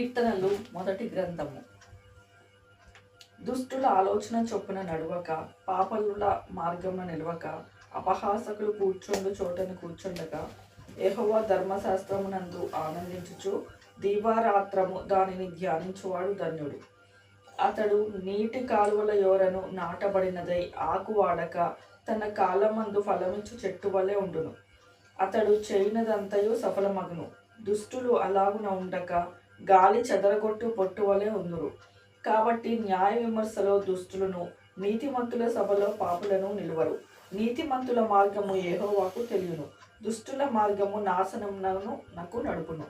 కీర్తనలు మొదటి గ్రంథము. దుష్టుల ఆలోచన చొప్పున నడవక పాపలుల మార్గమున నిలవక అపహాసకులు కూర్చుండు చోటను కూర్చుండగా యెహోవా ధర్మశాస్త్రమునందు ఆనందించుచు దీవారాత్రము దానిని ధ్యానించువాడు ధన్యుడు. అతడు నీటి కాలువల యోరను నాటబడినదై ఆకు వాడక తన కాలమందు ఫలమిచ్చు చెట్టు వలె ఉండును. అతడు చేయనదంతయు సఫలమగును. దుష్టులు అలాగున ఉండక గాలి చెదరగొట్టు పొట్టు వలె ఉందురు. కాబట్టి న్యాయ విమర్శలో దుస్తులను నీతిమంతుల సభలో పాపులను నిలువరు. నీతిమంతుల మార్గము ఏహోవాకు తెలియను. దుష్టుల మార్గము నాశనమునకు నడుపును.